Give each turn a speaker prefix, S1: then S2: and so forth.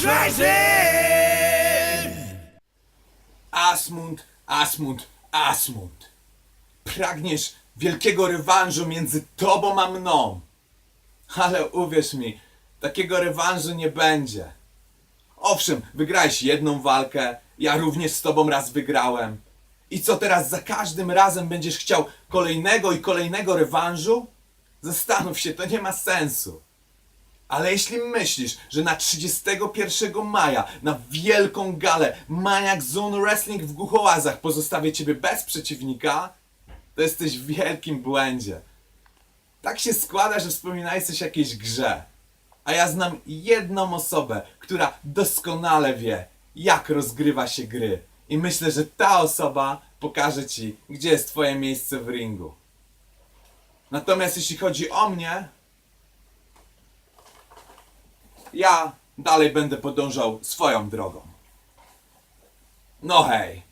S1: treasure! Asmund, Asmund, Asmund. Pragniesz wielkiego rewanżu między tobą a mną. Ale uwierz mi, takiego rewanżu nie będzie. Owszem, wygrałeś jedną walkę, ja również z tobą raz wygrałem. I co teraz za każdym razem będziesz chciał kolejnego i kolejnego rewanżu? Zastanów się, to nie ma sensu. Ale jeśli myślisz, że na 31 maja, na wielką galę Maniac Zone Wrestling w Głuchołazach pozostawię ciebie bez przeciwnika, to jesteś w wielkim błędzie. Tak się składa, że wspominałeś coś o jakiejś grze. A ja znam jedną osobę, która doskonale wie, jak rozgrywa się gry. I myślę, że ta osoba pokaże ci, gdzie jest twoje miejsce w ringu. Natomiast jeśli chodzi o mnie, ja dalej będę podążał swoją drogą. No hej.